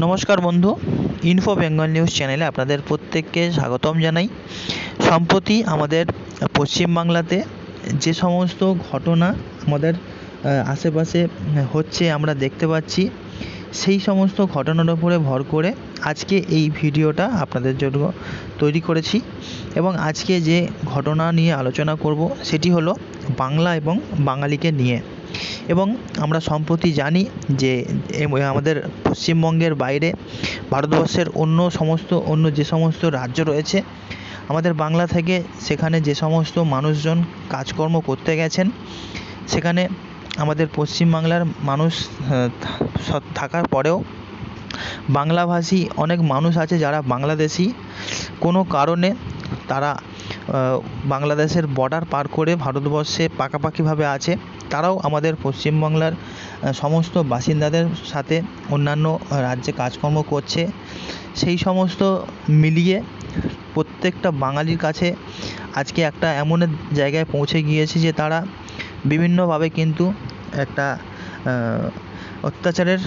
নমস্কার বন্ধু info Bengal news চ্যানেলে আপনাদের প্রত্যেককে স্বাগতম জানাই। সম্প্রতি আমাদের পশ্চিমবাংলাতে যে সমস্ত ঘটনা আমাদের আশেপাশে হচ্ছে আমরা দেখতে পাচ্ছি, সেই সমস্ত ঘটনার ওপরে ভর করে আজকে এই ভিডিওটা আপনাদের জন্য তৈরি করেছি এবং আজকে যে ঘটনা নিয়ে আলোচনা করব, সেটি হলো বাংলা এবং বাঙালিকে নিয়ে। এবং আমরা সম্প্রতি জানি যে আমাদের পশ্চিমবঙ্গের বাইরে ভারতবর্ষের অন্য সমস্ত, অন্য যে সমস্ত রাজ্য রয়েছে, আমাদের বাংলা থেকে সেখানে যে সমস্ত মানুষজন কাজকর্ম করতে গেছেন, সেখানে আমাদের পশ্চিমবাংলার মানুষ থাকার পরেও বাংলাভাষী অনেক মানুষ আছে যারা বাংলাদেশি। কোনো কারণে তারা বাংলাদেশের বর্ডার পার করে ভারতবর্ষে পাকাপাকিভাবে আছে। তারাও আমাদের পশ্চিমবাংলার সমস্ত বাসিন্দাদের সাথে অন্যান্য রাজ্যে কাজকর্ম করছে। সেই সমস্ত মিলিয়ে প্রত্যেকটা বাঙালির কাছে আজকে একটা এমন জায়গায় পৌঁছে গিয়েছে যে তারা বিভিন্নভাবে কিন্তু একটা অত্যাচারের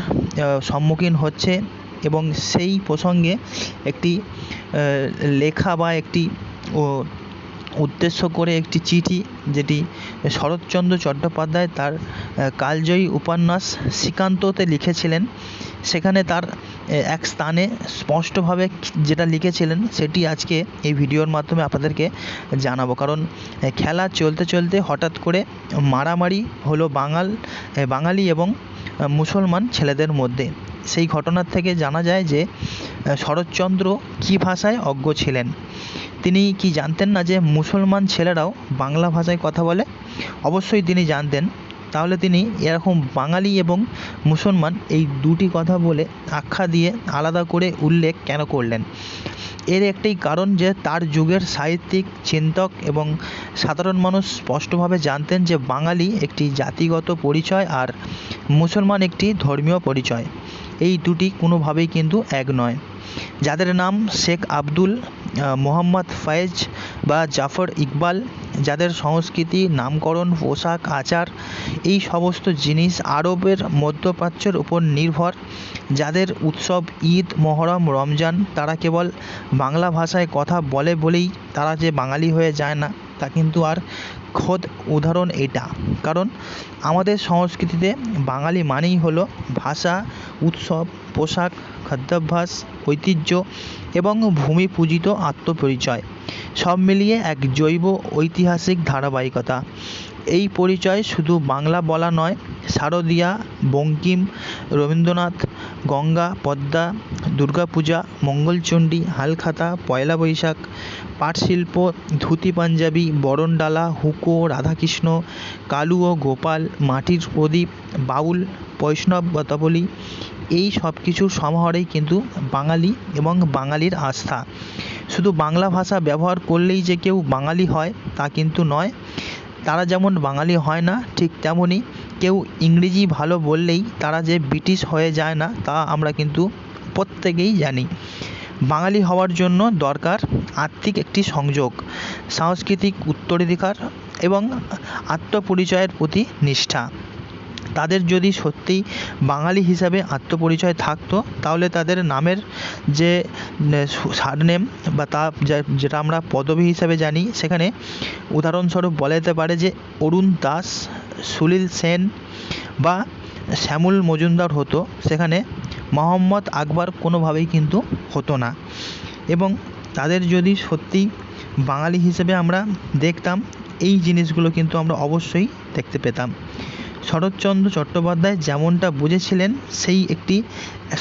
সম্মুখীন হচ্ছে এবং সেই প্রসঙ্গে একটি লেখা বা একটি ও উদ্দেশ্য করে একটি চিঠি যেটি শরৎচন্দ্র চট্টোপাধ্যায় তার কালজয়ী উপন্যাস শ্রীকান্ততে লিখেছিলেন। সেখানে তার এক স্থানে স্পষ্টভাবে যেটা লিখেছিলেন সেটি আজকে এই ভিডিওর মাধ্যমে আপনাদেরকে জানাব। কারণ খেলা চলতে চলতে হঠাৎ করে মারামারি হলো বাঙাল বাঙালি এবং মুসলমান ছেলেদের মধ্যে। সেই ঘটনার থেকে জানা যায় যে শরৎচন্দ্র কী ভাষায় অজ্ঞ ছিলেন? তিনি কি জানতেন না যে মুসলমান ছেলেরাও বাংলা ভাষায় কথা বলে? অবশ্যই তিনি জানতেন। তাহলে তিনি এরকম বাঙালি এবং মুসলমান এই দুটি কথা বলে আখ্যা দিয়ে আলাদা করে উল্লেখ কেন করলেন? এর একটাই কারণ যে তার যুগের সাহিত্যিক, চিন্তক এবং সাধারণ মানুষ স্পষ্টভাবে জানতেন যে বাঙালি একটি জাতিগত পরিচয় আর মুসলমান একটি ধর্মীয় পরিচয়। এই দুটি কোনোভাবেই কিন্তু এক নয়। যাদের নাম শেখ আব্দুল মোহাম্মদ ফয়েজ বা জাফর ইকবাল, যাদের সংস্কৃতি, নামকরণ, পোশাক, আচার, এই সমস্ত জিনিস আরবের মধ্যপ্রাচ্যের উপর নির্ভর। যাদের উৎসব, ঈদ, মহরম, রমজান, তারা কেবল বাংলা ভাষায় কথা বলে বলেই তারা যে বাঙালি হয়ে যায় না, তা কিন্তু আর খোদ উদাহরণ এটা। কারণ আমাদের সংস্কৃতিতে বাঙালি মানেই হলো ভাষা, উৎসব, পোশাক খাদ্যাভ্যাস, ঐতিহ্য এবং ভূমি পূজিত আত্মপরিচয়। সব মিলিয়ে এক জৈব ঐতিহাসিক ধারাবাহিকতা। এই পরিচয় শুধু বাংলা বলা নয়, শারদীয়া, বঙ্কিম, রবীন্দ্রনাথ, গঙ্গা, পদ্মা, দুর্গাপূজা, মঙ্গলচণ্ডী, হালখাতা, পয়লা বৈশাখ, পাটশিল্প, ধুতি পাঞ্জাবি, বরণডালা, হুঁকো, রাধাকৃষ্ণ, কালু ও গোপাল, মাটির প্রদীপ, বাউল, বৈষ্ণব বতাবলী এই সব কিছুর সমাহারেই কিন্তু বাঙালি এবং বাঙালির আস্থা। শুধু বাংলা ভাষা ব্যবহার করলেই যে কেউ বাঙালি হয়, তা কিন্তু নয়। তারা যেমন বাঙালি হয় না, ঠিক তেমনই কেউ ইংরেজি ভালো বললেই তারা যে ব্রিটিশ হয়ে যায় না, তা আমরা কিন্তু প্রত্যেকেই জানি। বাঙালি হওয়ার জন্য দরকার আত্মিক একটি সংযোগ, সাংস্কৃতিক উত্তরাধিকার এবং আত্মপরিচয়ের প্রতি নিষ্ঠা। তাদের যদি সত্যিই বাঙালি হিসাবে আত্মপরিচয় থাকতো, তাহলে তাদের নামের যে সারনেম বা তা যেটা আমরা পদবী হিসাবে জানি, সেখানে উদাহরণস্বরূপ বলা যেতে পারে যে, অরুণ দাস, সুনীল সেন বা শ্যামল মজুমদার হতো। সেখানে মহম্মদ আকবর কোনোভাবেই কিন্তু হতো না। এবং তাদের যদি সত্যিই বাঙালি হিসেবে আমরা দেখতাম, এই জিনিসগুলো কিন্তু আমরা অবশ্যই দেখতে পেতাম। শরৎচন্দ্র চট্টোপাধ্যায় যেমনটা বুঝেছিলেন, সেই একটি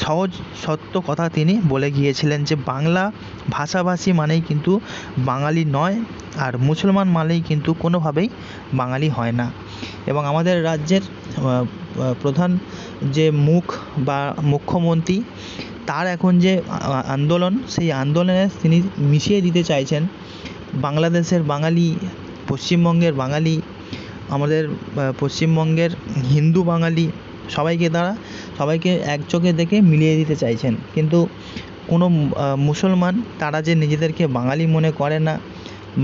সহজ, সত্য কথা তিনি বলে গিয়েছিলেন যে বাংলা ভাষাভাষী মানেই কিন্তু বাঙালি নয় আর মুসলমান মানেই কিন্তু কোনোভাবেই বাঙালি হয় না। এবং আমাদের রাজ্যের প্রধান যে মুখ বা মুখ্যমন্ত্রী, তার এখন যে আন্দোলন সেই আন্দোলনে তিনি মিশিয়ে দিতে চাইছেন বাংলাদেশের বাঙালি, পশ্চিমবঙ্গের বাঙালি আমাদের পশ্চিমবঙ্গের হিন্দু বাঙালি সবাইকে তারা, সবাইকে এক চোখে দেখে মিলিয়ে দিতে চাইছেন। কিন্তু কোনো মুসলমান তারা যে নিজেদেরকে বাঙালি মনে করে না,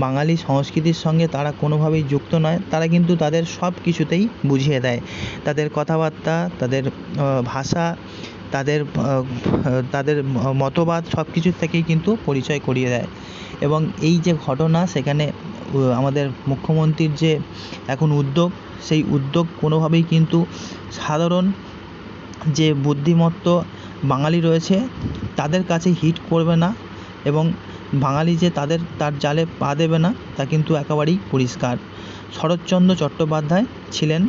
বাঙালি সংস্কৃতির সঙ্গে তারা কোনোভাবেই যুক্ত নয়, তারা কিন্তু তাদের সব কিছুতেই বুঝিয়ে দেয়। তাদের কথাবার্তা, তাদের ভাষা তাদের তাদের মতবাদ সব কিছুর থেকেই কিন্তু পরিচয় করিয়ে দেয়। এবং এই যে ঘটনা, সেখানে আমাদের মুখ্যমন্ত্রীর যে এখন উদ্যোগ, সেই উদ্যোগ কোনোভাবেই কিন্তু সাধারণ যে বুদ্ধিমত্ত বাঙালি রয়েছে, তাদের কাছে হিট করবে না এবং বাঙালি যে তাদের, তার জালে পা দেবে না, তা কিন্তু একেবারেই পরিষ্কার। শরৎচন্দ্র চট্টোপাধ্যায় ছিলেন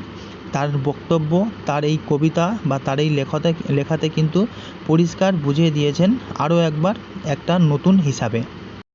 তার বক্তব্য, তার এই কবিতা বা তার এই লেখাতে লেখাতে কিন্তু পরিষ্কার বুঝিয়ে দিয়েছেন আরও একবার একটা নতুন হিসাবে।